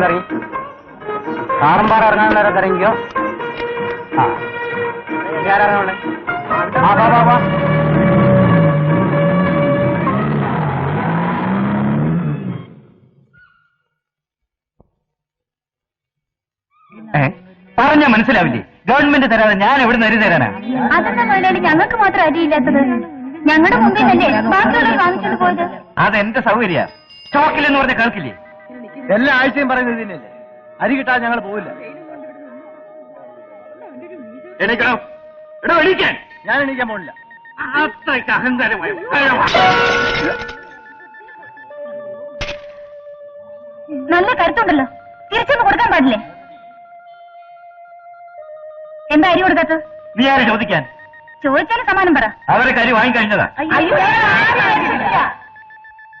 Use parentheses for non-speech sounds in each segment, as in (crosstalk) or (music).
ഇറങ്ങി. കാറമ്പാറ ഇറങ്ങാൻ നേരം ഇറങ്ങിയോ ആ. ആരാറങ്ങണേ ആ വാ വാ വാ ഏ? പറഞ്ഞാ മനസ്സിലാവില്ലേ? ഗവൺമെന്റ് തരാതെ ഞാൻ എവിടെ നിന്ന് അരി തരാനാ? അതെന്താ മുതലാളി ഞങ്ങൾക്ക് മാത്രം അരിയില്ലാത്തത് ഞങ്ങളുടെ മുമ്പിൽ ബാക്കിയുള്ളവർ പോയത്. അതെന്റെ സൗകര്യ. ചോക്കിലെന്ന് എന്ന് പറഞ്ഞ കേൾക്കില്ലേ? എല്ലാ ആഴ്ചയും പറയുന്നത് ഇതിനല്ലേ? അരി കിട്ടാൻ ഞങ്ങൾ പോവില്ല. എണീക്കണം. എടാ എണീക്കാൻ. ഞാൻ എണീക്കാൻ പോണില്ല. അത്രയ്ക്ക് അഹങ്കാരമായി നല്ല കരുത്തുണ്ടല്ലോ. തിരിച്ചൊന്ന് കൊടുക്കാൻ പാടില്ലേ? എന്താ അരി കൊടുക്കാത്തത്? നീ ആരെ ചോദിക്കാൻ? ചോദിച്ചാലും സമാനം പറ. അവരെ കരി വാങ്ങിക്കഴിഞ്ഞതാ. അയ്യോ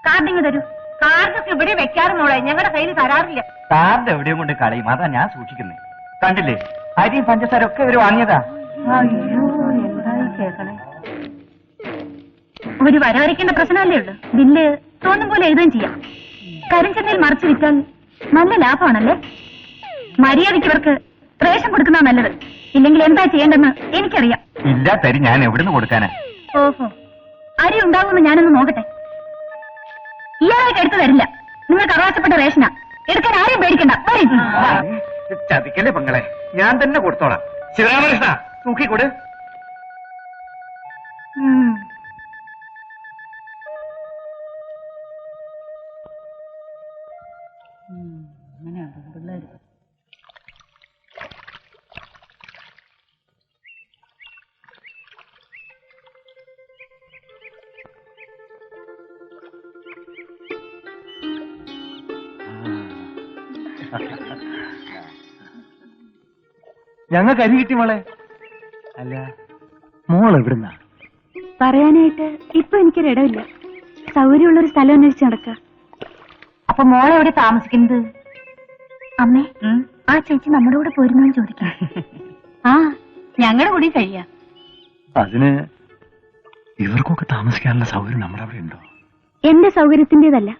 കാർഡിങ് തരൂ. കാർഡൊക്കെ ഇവിടെ വെക്കാറ് മോളെ. ഞങ്ങളുടെ കയ്യിൽ തരാറില്ല. കാർഡ് എവിടെയും കൊണ്ട് കളയും. അതാ ഞാൻ സൂക്ഷിക്കുന്നത് കണ്ടില്ലേ? അരിയും പഞ്ചസാര ഒക്കെ ഇവർ വാങ്ങിയതാ. ഒരു വരവരയ്ക്കേണ്ട പ്രശ്നമല്ലേ ഉള്ളൂ. ബില്ല് തോന്നും പോലെ എഴുതുകയും ചെയ്യാം. കരിഞ്ചന്തയിൽ മറിച്ചു വിറ്റാൽ നല്ല ലാഭമാണല്ലേ? മര്യാദയ്ക്ക് ഇവർക്ക് റേഷൻ കൊടുക്കുന്ന നല്ലത്. ഇല്ലെങ്കിൽ എന്താ ചെയ്യേണ്ടെന്ന് എനിക്കറിയാം. ഇല്ല തരി ഞാൻ എവിടുന്ന് കൊടുക്കാനാ? ഓഹോ. അരി ഉണ്ടാകുമെന്ന് ഞാനൊന്ന് നോക്കട്ടെ. ഇയാളൊക്കെ എടുത്തു തരില്ല. നിങ്ങൾക്ക് അവകാശപ്പെട്ട റേഷനാ. എടുക്കാൻ ആരെയും പേടിക്കണ്ട. ചതിക്കല്ലേ പെങ്ങളെ? ഞാൻ തന്നെ കൊടുത്തോളാം. ശിവരാമകൃഷ്ണ തൂക്കിക്കൊട്. ഞങ്ങൾക്ക് കരി കിട്ടി മോളെ. അല്ല മോൾ എവിടുന്ന? പറയാനായിട്ട് ഇപ്പൊ എനിക്കൊരിടമില്ല സൗകര്യമുള്ളൊരു സ്ഥലം അന്വേഷിച്ച് നടക്ക. അപ്പൊ മോളെ എവിടെ താമസിക്കുന്നത്? അമ്മേ ആ ചേച്ചി നമ്മുടെ കൂടെ പോരുന്നോ ചോദിക്കാം. (laughs) ആ ഞങ്ങളുടെ കൂടി കഴിയാ. അതിന് ഇവർക്കൊക്കെ താമസിക്കാനുള്ള സൗകര്യം നമ്മുടെ അവിടെ ഉണ്ടോ? എന്റെ സൗകര്യത്തിന്റേതല്ല.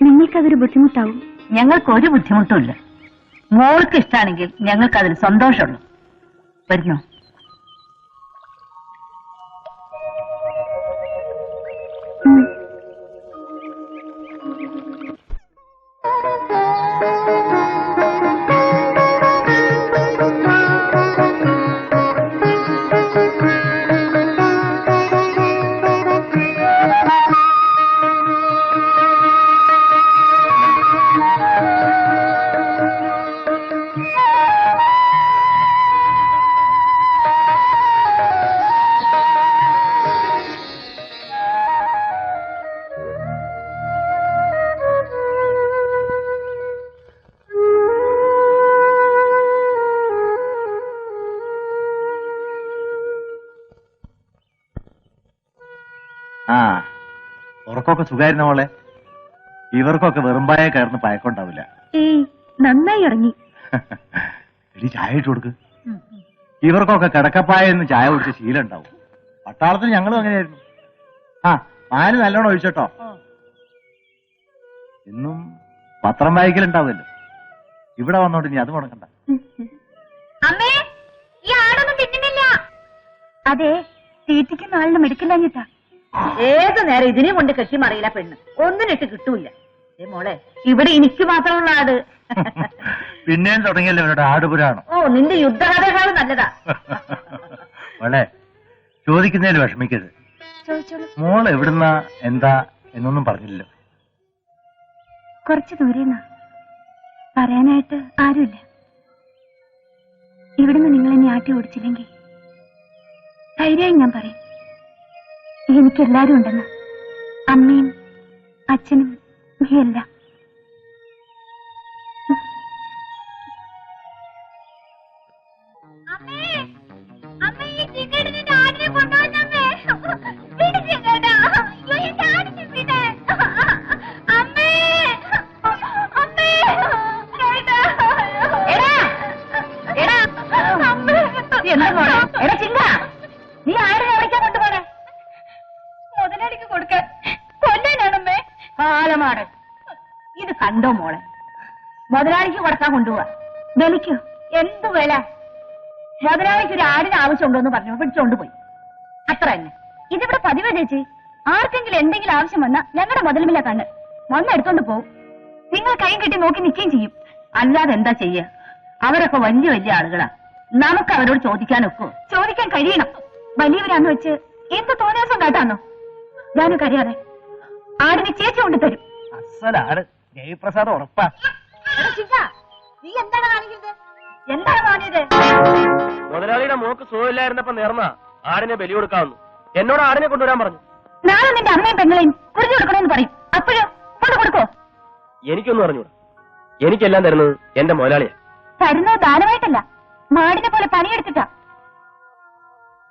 നിങ്ങൾക്കതൊരു ബുദ്ധിമുട്ടാവും. ഞങ്ങൾക്ക് ഒരു ബുദ്ധിമുട്ടുമില്ല. മോൾക്ക് ഇഷ്ടമാണെങ്കിൽ ഞങ്ങൾക്ക് അതിൽ സന്തോഷമുള്ളൂ വരുന്നു ഉറക്കമൊക്കെ സുഖായിരുന്ന മോളെ. ഇവർക്കൊക്കെ വെറുമ്പായ കയറുന്ന പയക്കുണ്ടാവില്ല ഏയ് നന്നായി ഇറങ്ങി (laughs) എടി ചായ ഇട്ട് കൊടുക്ക്. ഇവർക്കൊക്കെ കിടക്കപ്പായ എന്ന് ചായ കുടിച്ച ശീലം ഉണ്ടാവും. പട്ടാളത്തിൽ ഞങ്ങളും അങ്ങനെയായിരുന്നു. ആ പാൽ നല്ലോണം ഒഴിച്ചോട്ടോ. ഇന്നും പത്രം വായിക്കലുണ്ടാവുമല്ലോ. ഇവിടെ വന്നോണ്ട് ഇനി അത് മുടക്കണ്ട അമ്മേ ഈ ആടൊന്നും തിന്നുന്നില്ല. അതെ തീറ്റിക്കുന്ന ആളിന് മെടുക്കില്ലാഞ്ഞിട്ടാ ഏത് നേരം ഇതിനെ കൊണ്ട് കെട്ടിമറിയില്ല പെണ്ണ്. ഒന്നിനിട്ട് കിട്ടൂല ഏ മോളെ ഇവിടെ എനിക്ക് മാത്രമുള്ള ആട്. (laughs) പിന്നെയും തുടങ്ങിയല്ലോ ഇവരുടെ ആടുപുരാണം ഓ നിന്റെ യുദ്ധകഥകളും നല്ലതാ. (laughs) മോളെ ചോദിക്കുന്നതിൽ വിഷമിക്കരുത്. ചോദിച്ചോളൂ. മോൾ എവിടുന്ന എന്താ എന്നൊന്നും പറഞ്ഞില്ല. കുറച്ച് ദൂരെന്നാ പറയാനായിട്ട് ആരുമില്ല. ഇവിടുന്ന് നിങ്ങൾ എന്നെ ആട്ടി ഓടിച്ചില്ലെങ്കിൽ ധൈര്യമായി ഞാൻ പറയും. എനിക്കെല്ലാരും ഉണ്ടെന്ന്. അമ്മയും അച്ഛനും എല്ലാം കൊടുക്കാൻ ഇത് കണ്ടോ മോളെ? മുതലാളിക്ക് കൊടുക്കാൻ കൊണ്ടുപോവാ. വിലയ്ക്കോ എന്ത് വില? മുതലാളിക്ക് ഒരു ആടിന് ആവശ്യമുണ്ടോ എന്ന് പറഞ്ഞു. പിടിച്ചോണ്ട് പോയി. അത്ര തന്നെ. ഇതിവിടെ പതിവ് ചേച്ചി. ആർക്കെങ്കിലും എന്തെങ്കിലും ആവശ്യം വന്നാ ഞങ്ങളുടെ മുതലുമില്ല കണ്ണ്. വന്ന് എടുത്തോണ്ട് പോവും. നിങ്ങൾ കൈ കെട്ടി നോക്കി നിൽക്കുകയും ചെയ്യും. അല്ലാതെ എന്താ ചെയ്യ? അവരൊക്കെ വലിയ വലിയ ആളുകളാ. നമുക്ക് അവരോട് ചോദിക്കാനൊക്കോ ചോദിക്കാൻ കഴിയണം. വലിയവരാന്ന് വെച്ച് എന്ത് തോന്നിയാസം കാട്ടാന്നോ? ഞാനൊക്കെ അറിയാതെ ആടിന് ചേച്ചി കൊണ്ട് തരും അസലാണ്. ജയപ്രസാദ് ഉറപ്പാ. നീ എന്താണ് കാണിക്കുന്നത്? എന്താണ് മോനിത് മുതലാളിയുടെ മോക്ക് സുഖമില്ലായിരുന്നപ്പോ നേർന്ന ആടിനെ ബലി കൊടുക്കാവുന്നു. എന്നോട് ആടിനെ കൊണ്ടുവരാൻ പറഞ്ഞു. നാളെ നിന്റെ അമ്മയും പെങ്ങളെയും കുറിഞ്ഞു കൊടുക്കണമെന്ന് പറയും. അപ്പോഴോ കൊണ്ട് കൊടുക്കോ എനിക്കൊന്നും അറിഞ്ഞൂടാ. എനിക്കെല്ലാം തരുന്നത് എന്റെ മുതലാളിയാ. തരുന്നത് ദാനമായിട്ടല്ല. മാടിനെ പോലെ പണിയെടുത്തിട്ടാ.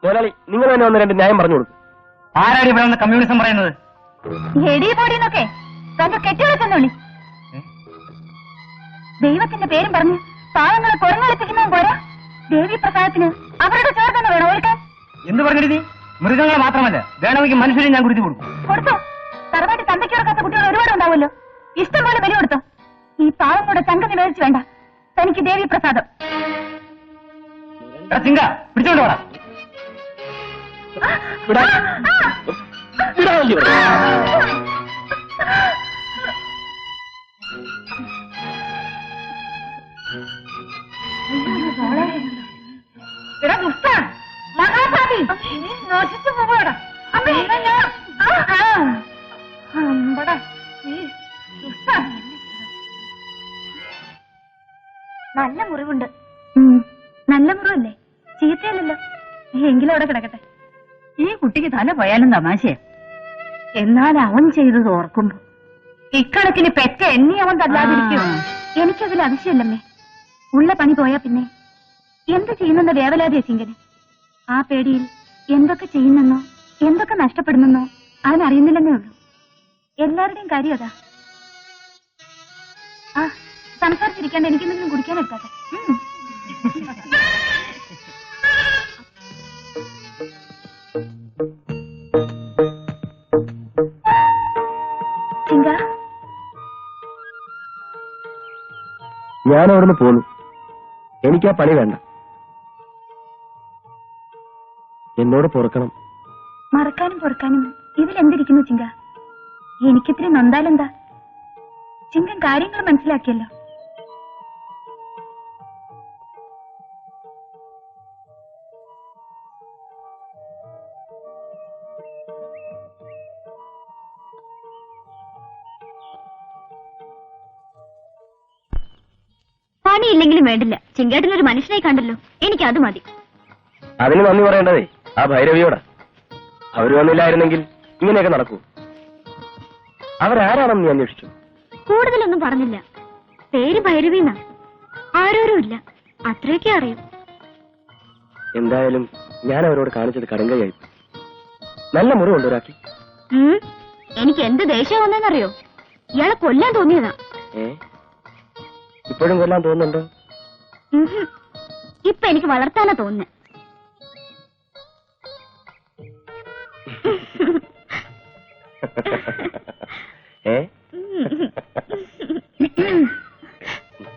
മുതലാളി നിങ്ങൾ തന്നെ ഒന്ന് രണ്ട് ന്യായം പറഞ്ഞു കൊടുക്കും. ആരാണ് ഇവിടെ കമ്മ്യൂണിസം പറയുന്നത്? എടി പൊടിയെന്നൊക്കെ തന്റെ കെട്ടിയെടുക്കുന്നോളി ദൈവത്തിന്റെ പേരും പറഞ്ഞ് പാവങ്ങളെ കുരങ്ങളിപ്പിക്കുന്നതും പോരാ. ദേവി പ്രസാദത്തിന് അവരുടെ ചോർ തന്നെ വേണം ഓർക്കാൻ എന്ത് പറഞ്ഞിട്ട് നീ? മൃഗങ്ങളെ മാത്രമല്ല വേണമെങ്കിൽ മനുഷ്യരെ ഞാൻ കുറിച്ച് കൊടുക്കും. കൊടുത്തോ. തറവാട്ടി തന്തയ്ക്ക് ഉറക്കാത്ത കുട്ടികൾ ഒരുപാട് ഉണ്ടാവുമല്ലോ. ഇഷ്ടം പോലെ ബലി കൊടുത്തോ. ഈ പാവങ്ങളുടെ ചങ്ക നിവേദിച്ചു വേണ്ട. തനിക്ക് ദേവി പ്രസാദം. ചിങ്ക പിടിച്ചോണ്ട് പോടാ വിടാ. അവിടെ കിടക്കട്ടെ. ഈ കുട്ടിക്ക് തല പോയാലും തമാശയാ. എന്നാൽ അവൻ ചെയ്തത് ഓർക്കുമ്പോ ഇക്കണക്കിന് പെറ്റ എന്നെ അവൻ തല്ലാതിരിക്കും. എനിക്കതിൽ അതിശയല്ലമ്മേ ഉള്ള പണി പോയാ പിന്നെ. എന്ത് ചെയ്യുന്നെന്ന് വേവലാതിയ ചിങ്കന്. ആ പേടിയിൽ എന്തൊക്കെ ചെയ്യുന്നെന്നോ എന്തൊക്കെ നഷ്ടപ്പെടുന്നെന്നോ അവൻ അറിയുന്നില്ലെന്നേ ഉള്ളൂ. എല്ലാവരുടെയും കാര്യം അതാ. ആ സംസാരിച്ചിരിക്കാണ്ട് എനിക്കെന്തെങ്കിലും കുടിക്കാൻ എടുക്കാട്ടെ ഞാൻ അവിടുന്ന് പോന്നു. എനിക്ക് ആ പണി വേണ്ട. എന്നോട് പൊറുക്കണം. മറക്കാനും പൊറുക്കാനും ഇതിലെന്തിരിക്കുന്നു ചിങ്ക? എനിക്കിത്തിരി നന്ദാലെന്താ? ചിങ്കൻ കാര്യങ്ങൾ മനസ്സിലാക്കിയല്ലോ. പണിയില്ലെങ്കിലും വേണ്ടില്ല. ചിങ്കേട്ടനൊരു മനുഷ്യനെ കണ്ടല്ലോ. എനിക്ക് അത് മതി. അതിന് നന്ദി പറയേണ്ടതേ. ആ ഭൈരവിയോടാ. അവർ വന്നില്ലായിരുന്നെങ്കിൽ ഇങ്ങനെയൊക്കെ നടക്കൂ. അവരാരാണെന്ന് നീ അന്വേഷിച്ചു. കൂടുതലൊന്നും പറഞ്ഞില്ല. പേര് ഭൈരവി എന്നാണ് ആരോരും ഇല്ല. അത്രയൊക്കെ അറിയും. എന്തായാലും ഞാൻ അവരോട് കാണിച്ചത് കടുങ്കയായി. നല്ല മുറി കൊണ്ടുവരാക്കി എനിക്ക് എന്ത് ദേഷ്യം വന്നെന്നറിയോ? ഇയാളെ കൊല്ലാൻ തോന്നിയതാ. ഏ? ഇപ്പോഴും കൊല്ലാൻ തോന്നുന്നുണ്ടോ. ഇപ്പൊ എനിക്ക് വളർത്താനാ തോന്നുന്നു. ഏ?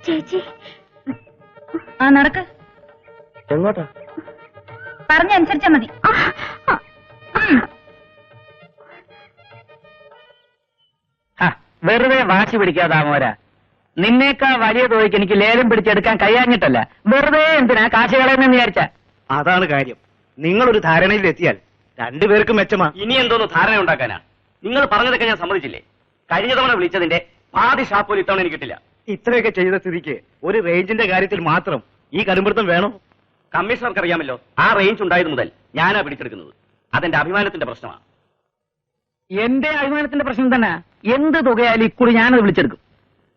ചേച്ചി. ആ നടക്ക്. എങ്ങോട്ടാ? പറഞ്ഞനുസരിച്ചാ മതി. ഹ, വെറുതെ വാശി പിടിക്കാതാമോരാ നിന്നേക്കാ വലിയ തുകയ്ക്ക് എനിക്ക് ലേലം പിടിച്ചെടുക്കാൻ കഴിയാഞ്ഞിട്ടല്ല. വെറുതെ എന്തിനാ കാശ് കളയുന്നെന്ന് വിചാരിച്ച? അതാണ് കാര്യം. നിങ്ങളൊരു ധാരണയിലെത്തിയാൽ രണ്ടുപേർക്കും മെച്ചമാ. ഇനി എന്തോന്ന് ധാരണ ഉണ്ടാക്കാനാ? നിങ്ങൾ പറഞ്ഞതൊക്കെ ഞാൻ സമ്മതിച്ചില്ലേ? കഴിഞ്ഞ തവണ വിളിച്ചതിന്റെ പാതി ഷാപ്പോലും ഇത്തവണ എനിക്ക് കിട്ടില്ല. ഇത്രയൊക്കെ ചെയ്ത സ്ഥിതിക്ക് ഒരു റേഞ്ചിന്റെ കാര്യത്തിൽ മാത്രം ഈ കടുംപിടുത്തം വേണോ? കമ്മീഷണർക്ക് അറിയാമല്ലോ ആ റേഞ്ച് ഉണ്ടായത് മുതൽ ഞാനാ പിടിച്ചെടുക്കുന്നത്. അതെന്റെ അഭിമാനത്തിന്റെ പ്രശ്നമാണ് എന്റെ അഭിമാനത്തിന്റെ പ്രശ്നം തന്നെ. എന്ത് തുകയായാലും ഇക്കുറി ഞാനത് വിളിച്ചെടുക്കും.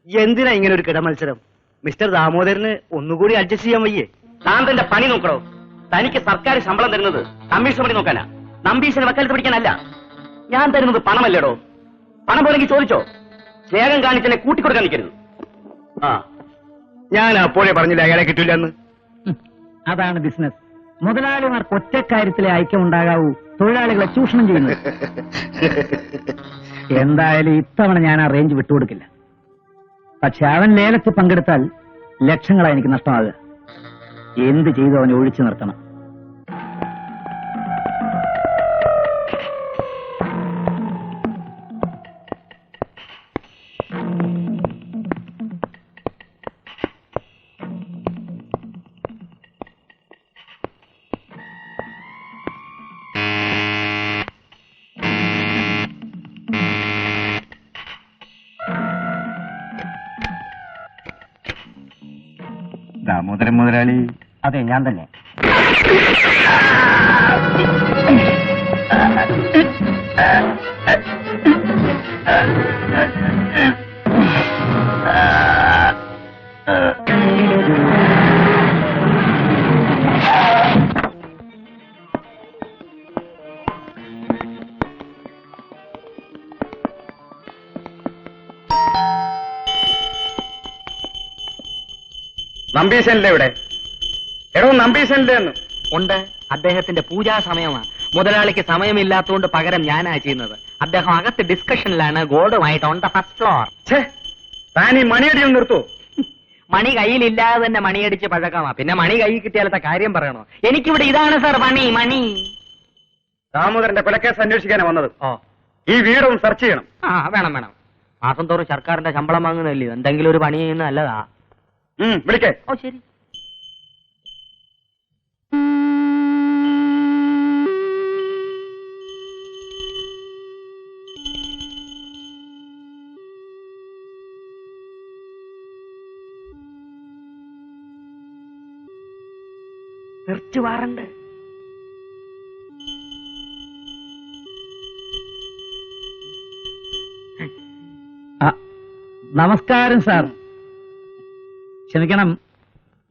എന്തിനാ ഇങ്ങനെ ഒരു കിടമത്സരം? മിസ്റ്റർ ദാമോദരന് ഒന്നുകൂടി അഡ്ജസ്റ്റ് ചെയ്യാൻ വയ്യേ. താൻ തന്റെ പണി നോക്കണോ? തനിക്ക് സർക്കാർ ശമ്പളം തരുന്നത് കമ്മീഷൻ പണി നോക്കാനാ. നമ്പീശന് വക്കാലത്ത് പിടിക്കാനല്ല ഞാൻ തരുന്നത് പണമല്ലേടോ. പണം പോലെങ്കിൽ ചോദിച്ചോ? സ്നേഹം കാണിച്ചെന്നെ കൂട്ടിക്കൊടുക്കാൻ നിൽക്കരുത്. ആ ഞാൻ അപ്പോഴേ പറഞ്ഞില്ല അയാളെ കിട്ടില്ലെന്ന് അതാണ് ബിസിനസ് മുതലാളിമാർക്ക് ഒറ്റക്കാര്യത്തിലെ ഐക്യം ഉണ്ടാകാവൂ. തൊഴിലാളികളെ ചൂഷണം ചെയ്യുന്നു (laughs) എന്തായാലും ഇത്തവണ ഞാൻ ആ റേഞ്ച് വിട്ടുകൊടുക്കില്ല. പക്ഷെ അവൻ ലേലത്തിൽ പങ്കെടുത്താൽ ലക്ഷങ്ങളാണ് എനിക്ക് നഷ്ടമാകുക. എന്ത് ചെയ്തു അവനെ ഒഴിച്ചു നിർത്തണം? മുതലാളി. അതെ ഞാൻ തന്നെ. നമ്പീശനിലെ ഇവിടെ. എടോ നമ്പീശനിലെ എന്ന് ഉണ്ട്. അദ്ദേഹത്തിന്റെ പൂജാ സമയമാണ് മുതലാളിക്ക് സമയമില്ലാത്തതുകൊണ്ട് പകരം ഞാനാ ചെയ്യുന്നത്. അദ്ദേഹം അകത്ത് ഡിസ്കഷനിലാണ് ഗോൾഡുമായിട്ട് ഓൺ ദ ഫസ്റ്റ് ഫ്ലോർ ഛേ താൻ ഈ മണിയടിയിൽ നിർത്തൂ. മണി കയ്യിലില്ലാതെ തന്നെ മണിയടിച്ച് പഴക്കമാ. പിന്നെ മണി കൈ കിട്ടിയാലത്തെ കാര്യം പറയണോ? എനിക്കിവിടെ ഇതാണ് സാർ മണി മണി. ദാമോദരന്റെ കൊലക്കേസ് അന്വേഷിക്കാനാണ് വന്നത്. ഓ. ഈ വീടും സെർച്ച് ചെയ്യണം. ആ വേണം വേണം. മാസം തോറും സർക്കാരിന്റെ ശമ്പളം വാങ്ങുന്നല്ലേ എന്തെങ്കിലും ഒരു പണി ചെയ്യുന്ന നല്ലതാ. വിളിക്കേ. ഓ ശരി. വാറണ്ട്. നമസ്കാരം സാർ. ക്ഷമിക്കണം.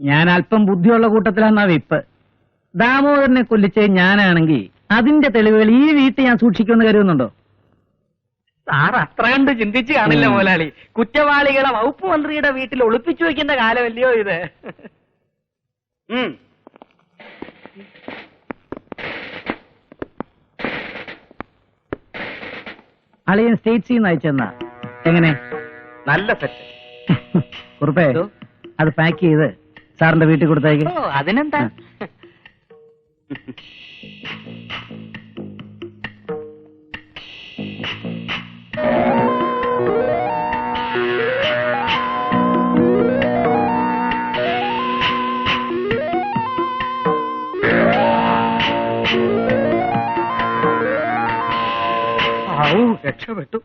ഞാൻ അല്പം ബുദ്ധിയുള്ള കൂട്ടത്തിലാണെന്നാ വിപ്പ്. ദാമോദരനെ കൊല്ലിച്ച് ഞാനാണെങ്കിൽ അതിന്റെ തെളിവുകൾ ഈ വീട്ടിൽ ഞാൻ സൂക്ഷിക്കുമെന്ന് കരുതുന്നുണ്ടോ? സാർ അത്ര കണ്ട് ചിന്തിച്ചു കാണില്ല മോലാളി. മുതലാളി കുറ്റവാളികളെ വകുപ്പ് മന്ത്രിയുടെ വീട്ടിൽ ഒളിപ്പിച്ചു വെക്കുന്ന കാലമല്ലയോ ഇത്. അളിയൻ സ്റ്റേറ്റ് നിന്ന് അയച്ചെന്നാ എങ്ങനെ? നല്ല സെറ്റ്. കുറുപ്പേ? അത് പാക്ക് ചെയ്ത് സാറിന്റെ വീട്ടിൽ കൊടുത്തേക്ക് ഓ അതിനെന്താ? ഔ, രക്ഷപ്പെട്ടു.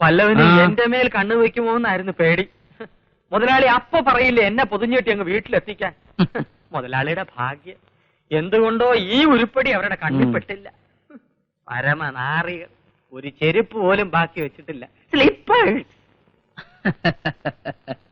പല്ലവന്. എന്റെ മേൽ കണ്ണു വെക്കുമോന്നായിരുന്നു പേടി. മുതലാളി അപ്പൊ പറയില്ല എന്നെ പൊതിഞ്ഞിട്ട് അങ്ങ് വീട്ടിലെത്തിക്കാൻ? മുതലാളിയുടെ ഭാഗ്യം. എന്തുകൊണ്ടോ ഈ ഉരുപ്പടി അവരുടെ കണ്ണിപ്പെട്ടില്ല പരമനാറികൾ. ഒരു ചെരുപ്പ് പോലും ബാക്കി വെച്ചിട്ടില്ല. സ്ലിപ്പേഴ്സ് (laughs)